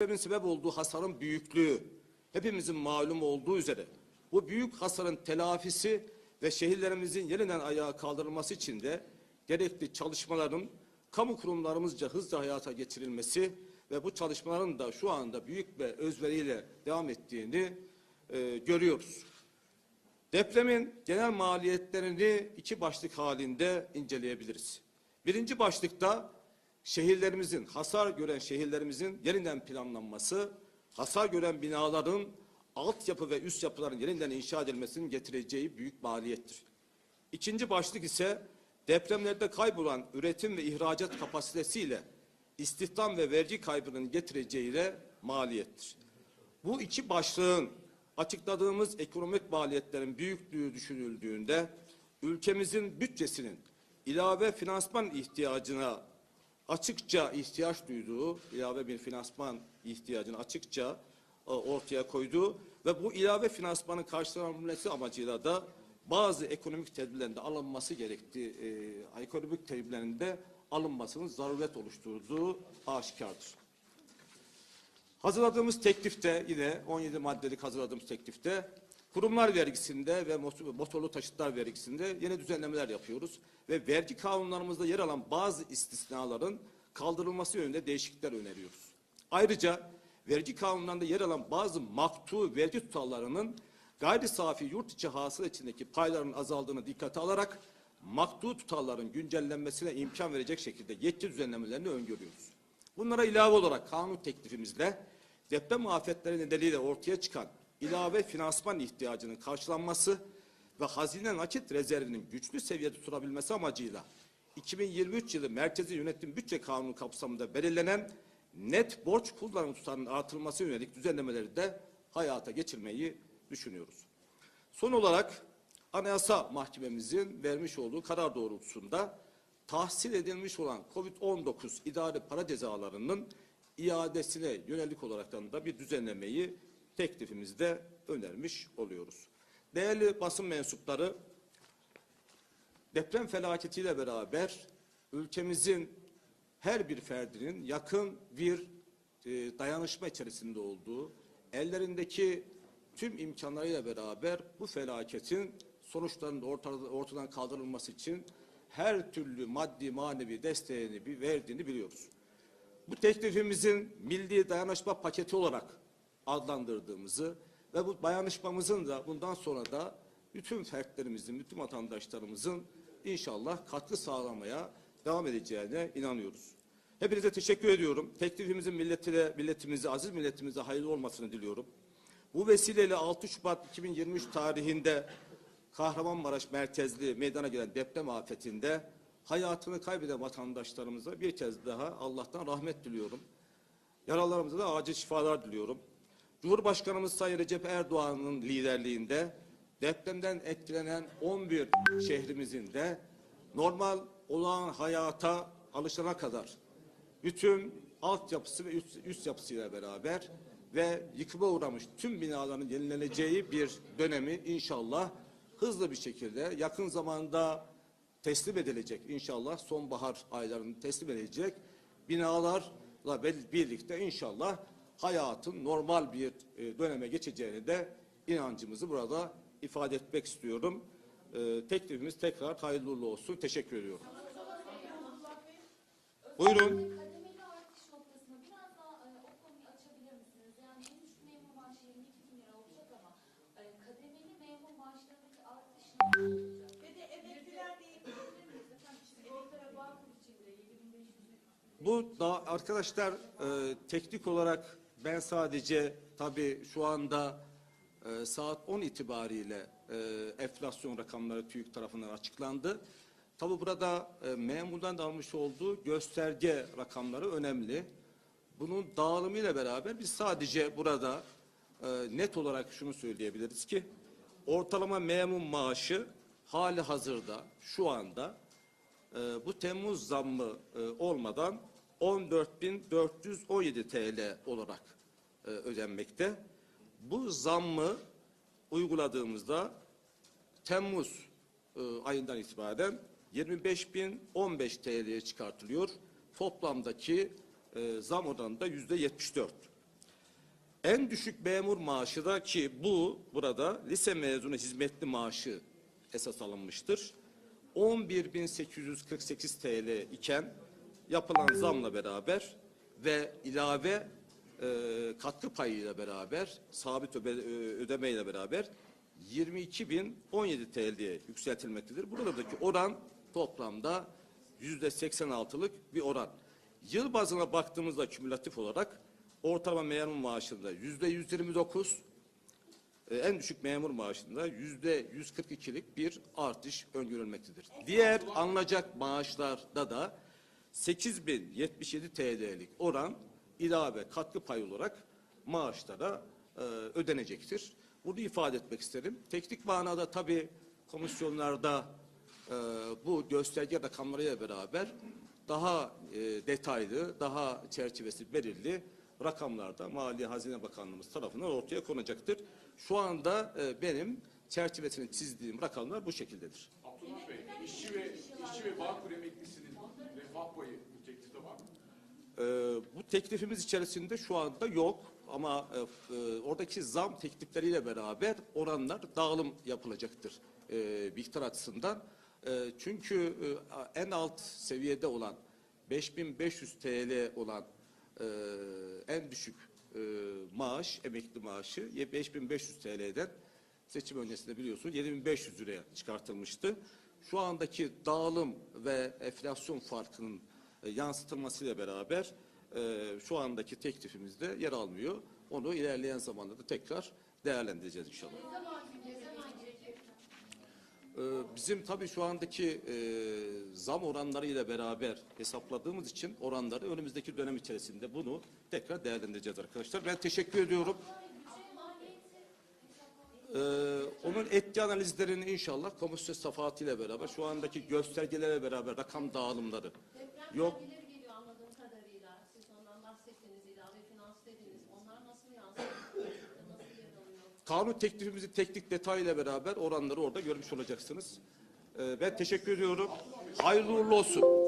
Depremin sebep olduğu hasarın büyüklüğü hepimizin malum olduğu üzere bu büyük hasarın telafisi ve şehirlerimizin yeniden ayağa kaldırılması için de gerekli çalışmaların kamu kurumlarımızca hızla hayata geçirilmesi ve bu çalışmaların da şu anda büyük ve özveriyle devam ettiğini e, görüyoruz. Depremin genel maliyetlerini iki başlık halinde inceleyebiliriz. Birinci başlıkta şehirlerimizin, hasar gören şehirlerimizin yeniden planlanması, hasar gören binaların altyapı ve üst yapıların yeniden inşa edilmesinin getireceği büyük maliyettir. İkinci başlık ise depremlerde kaybolan üretim ve ihracat kapasitesiyle istihdam ve vergi kaybının getireceği de maliyettir. Bu iki başlığın açıkladığımız ekonomik maliyetlerin büyüklüğü düşünüldüğünde ülkemizin bütçesinin ilave finansman ihtiyacına açıkça ihtiyaç duyduğu, ilave bir finansman ihtiyacını açıkça e, ortaya koyduğu ve bu ilave finansmanın karşılanması amacıyla da bazı ekonomik tedbirlerin de alınması gerektiği, e, ekonomik tedbirlerin de alınmasının zaruret oluşturduğu aşikardır. Hazırladığımız teklifte yine 17 maddelik hazırladığımız teklifte kurumlar vergisinde ve motor- motorlu taşıtlar vergisinde yeni düzenlemeler yapıyoruz. Ve vergi kanunlarımızda yer alan bazı istisnaların kaldırılması yönünde değişiklikler öneriyoruz. Ayrıca vergi kanunlarında yer alan bazı maktu vergi tutarlarının gayri safi yurt içi hasıla içindeki payların azaldığını dikkate alarak maktu tutarların güncellenmesine imkan verecek şekilde yetki düzenlemelerini öngörüyoruz. Bunlara ilave olarak kanun teklifimizle deprem afetleri nedeniyle ortaya çıkan ilave finansman ihtiyacının karşılanması ve hazine nakit rezervinin güçlü seviyede tutulabilmesi amacıyla 2023 yılı Merkezi Yönetim Bütçe Kanunu kapsamında belirlenen net borç kullanım tutarının artırılması yönelik düzenlemeleri de hayata geçirmeyi düşünüyoruz. Son olarak Anayasa Mahkememizin vermiş olduğu karar doğrultusunda tahsil edilmiş olan COVID-19 idari para cezalarının iadesine yönelik olaraktan da bir düzenlemeyi teklifimizde önermiş oluyoruz. Değerli basın mensupları, deprem felaketiyle beraber ülkemizin her bir ferdinin yakın bir e, dayanışma içerisinde olduğu, ellerindeki tüm imkanlarıyla beraber bu felaketin sonuçlarının ortada, ortadan kaldırılması için her türlü maddi manevi desteğini bir verdiğini biliyoruz. Bu teklifimizin milli dayanışma paketi olarak adlandırdığımızı ve bu dayanışmamızın da bundan sonra da bütün fertlerimizin, bütün vatandaşlarımızın inşallah katkı sağlamaya devam edeceğine inanıyoruz. Hepinize teşekkür ediyorum. Teklifimizin milletine, milletimize, aziz milletimize hayırlı olmasını diliyorum. Bu vesileyle 6 Şubat 2023 tarihinde Kahramanmaraş merkezli meydana gelen deprem afetinde hayatını kaybeden vatandaşlarımıza bir kez daha Allah'tan rahmet diliyorum. Yaralarımıza da acil şifalar diliyorum. Cumhurbaşkanımız Sayın Recep Erdoğan'ın liderliğinde depremden etkilenen 11 şehrimizin de normal olağan hayata alışana kadar bütün altyapısı ve üst, üst yapısıyla beraber ve yıkıma uğramış tüm binaların yenileneceği bir dönemi inşallah hızlı bir şekilde yakın zamanda teslim edilecek. İnşallah sonbahar aylarında teslim edilecek binalarla birlikte inşallah hayatın normal bir e, döneme geçeceğini de inancımızı burada ifade etmek istiyorum. E, teklifimiz tekrar hayırlı uğurlu olsun. Teşekkür ediyorum. Buyurun. E, o konuyu açabilir misiniz? Yani en düşük memur maaşı 22 bin lira olacak ama e, kademeli memur maaşlarındaki artış ne olacak? Ve de emekliler de yapabilir miyiz efendim? Sigorta ve Bağkur içinde 7500 Bu da arkadaşlar e, teknik olarak ben sadece tabii şu anda e, saat 10 itibariyle e, enflasyon rakamları TÜİK tarafından açıklandı. Tabii burada e, memurdan da almış olduğu gösterge rakamları önemli. Bunun dağılımıyla beraber biz sadece burada e, net olarak şunu söyleyebiliriz ki ortalama memur maaşı hali hazırda şu anda e, bu Temmuz zammı e, olmadan 14.417 TL olarak e, ödenmekte. Bu zammı uyguladığımızda Temmuz e, ayından itibaren 25.015 TL'ye çıkartılıyor. Toplamdaki e, zam oranı da yüzde 74. En düşük memur maaşı da ki bu burada lise mezunu hizmetli maaşı esas alınmıştır. 11.848 TL iken yapılan zamla beraber ve ilave e, katkı payıyla beraber sabit öde, ödemeyle beraber 22.017 TL'ye yükseltilmektedir. Buradaki oran toplamda yüzde 86'lık bir oran. Yıl bazına baktığımızda kümülatif olarak ortalama memur maaşında yüzde 129, e, en düşük memur maaşında yüzde 142'lik bir artış öngörülmektedir. Diğer alınacak maaşlarda da 8077 TL'lik oran ilave katkı payı olarak maaşlara e, ödenecektir. Bunu ifade etmek isterim. Teknik manada tabii komisyonlarda e, bu gösterge rakamlarıyla beraber daha e, detaylı, daha çerçevesi belirli rakamlarda Mali Hazine Bakanlığımız tarafından ortaya konacaktır. Şu anda e, benim çerçevesini çizdiğim rakamlar bu şekildedir. Abdullah Bey, işçi ve işçi ve Bağkur emeklisinin refah payı bu teklifte var mı? Ee, bu teklifimiz içerisinde şu anda yok ama e, e, oradaki zam teklifleriyle beraber oranlar dağılım yapılacaktır e, miktar açısından. E, çünkü e, en alt seviyede olan 5500 TL olan e, en düşük e, maaş, emekli maaşı 5500 TL'den seçim öncesinde biliyorsunuz 7500 liraya çıkartılmıştı. Şu andaki dağılım ve enflasyon farkının e, yansıtılmasıyla beraber e, şu andaki teklifimizde yer almıyor. Onu ilerleyen zamanda da tekrar değerlendireceğiz inşallah. Ee, Bizim tabii şu andaki e, zam oranları ile beraber hesapladığımız için oranları önümüzdeki dönem içerisinde bunu tekrar değerlendireceğiz arkadaşlar. Ben teşekkür ediyorum. Ee, onun etki analizlerini inşallah komisyon safahatıyla beraber şu andaki göstergelere beraber rakam dağılımları Deprem Yok. vergileri geliyor anladığım kadarıyla. Siz ondan bahsettiniz, ilave finans dediniz. Onlar nasıl yansıyor? nasıl yer alıyor? Kanun teklifimizi teknik detayla beraber oranları orada görmüş olacaksınız. Ee, ben teşekkür ediyorum. Hayırlı uğurlu olsun.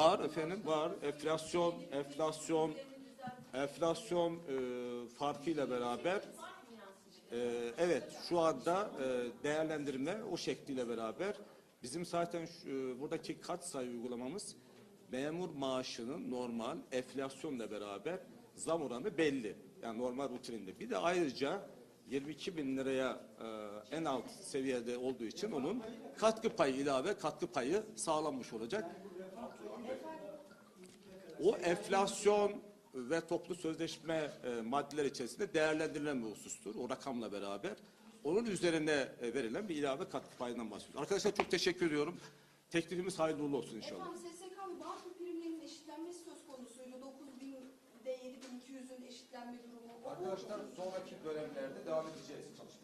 Var efendim var. Enflasyon, enflasyon, enflasyon e, farkıyla beraber e, evet şu anda e, değerlendirme o şekliyle beraber bizim zaten şu, e, buradaki katsayı uygulamamız memur maaşının normal enflasyonla beraber zam oranı belli. Yani normal rutininde. Bir de ayrıca 22 bin liraya e, en alt seviyede olduğu için onun katkı payı ilave katkı payı sağlanmış olacak. O enflasyon ve toplu sözleşme e, maddeler içerisinde değerlendirilen bir husustur. O rakamla beraber. Onun üzerine e, verilen bir ilave katkı payından bahsediyoruz. Arkadaşlar çok teşekkür ediyorum. Teklifimiz hayırlı uğurlu olsun inşallah. Efendim SSK'nın Bağkur primlerinin eşitlenmesi söz konusuydu. 9000'de 7200'ün eşitlenme durumu. Arkadaşlar sonraki dönemlerde devam edeceğiz çalışmalara.